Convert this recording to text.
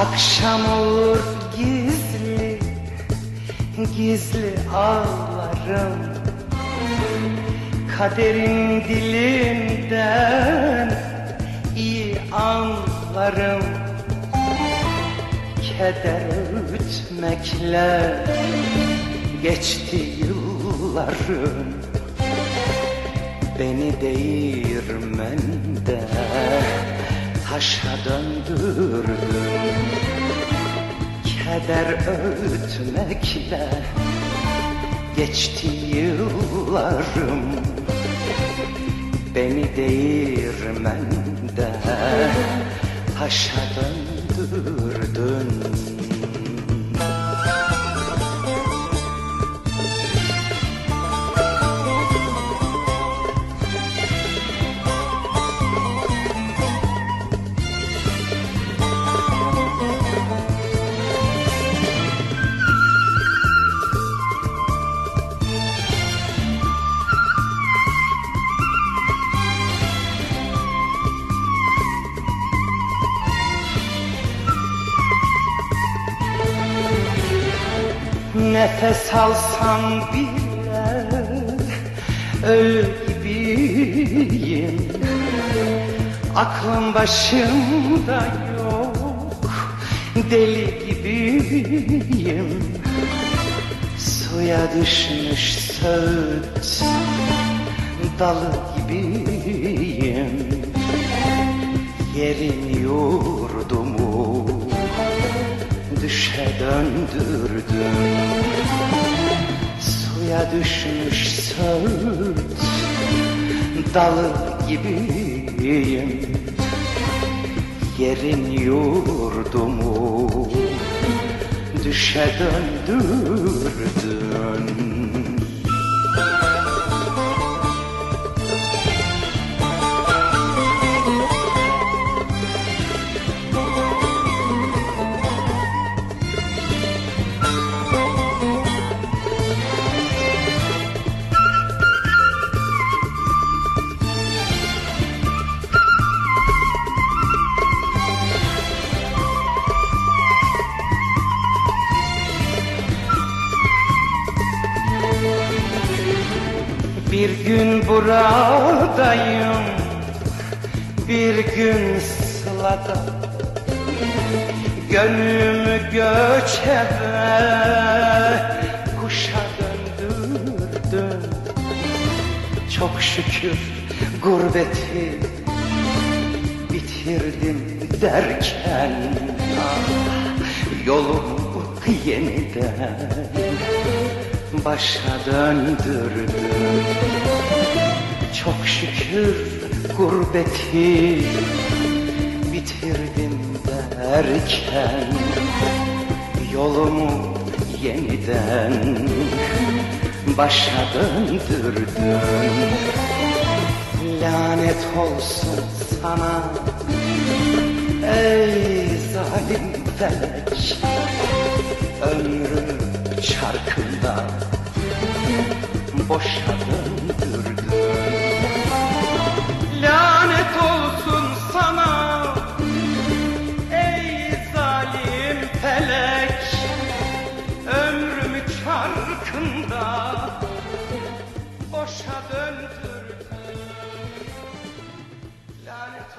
Akşam olur gizli Gizli ağlarım. Kaderin dilinden iyi anlarım. Keder öğütmekle geçti yıllarım. Beni değirmende taşa döndürdün Keder öğütmekle geçti yıllarım. Beni değirmende taşa döndürdün Nefes alsam bile ölü gibiyim Aklım başımda yok deli gibiyim. Suya düşmüş söğüt dalı gibiyim. Yerin yurdumu düşe döndürdüm Suya düşmüş söğüt dalı gibiyim. Yerin yurdumu düşe döndürdün Bir gün buradayım Bir gün sılada Gönlümü göçebe Kuşa döndürdüm. Çok şükür gurbeti Bitirdim derken Yolumu yeniden başa döndürdüm Çok şükür gurbeti bitirdim derken Yolumu yeniden başa döndürdüm. Lanet olsun sana ey zalim felek. Ömrümü çarkında Push.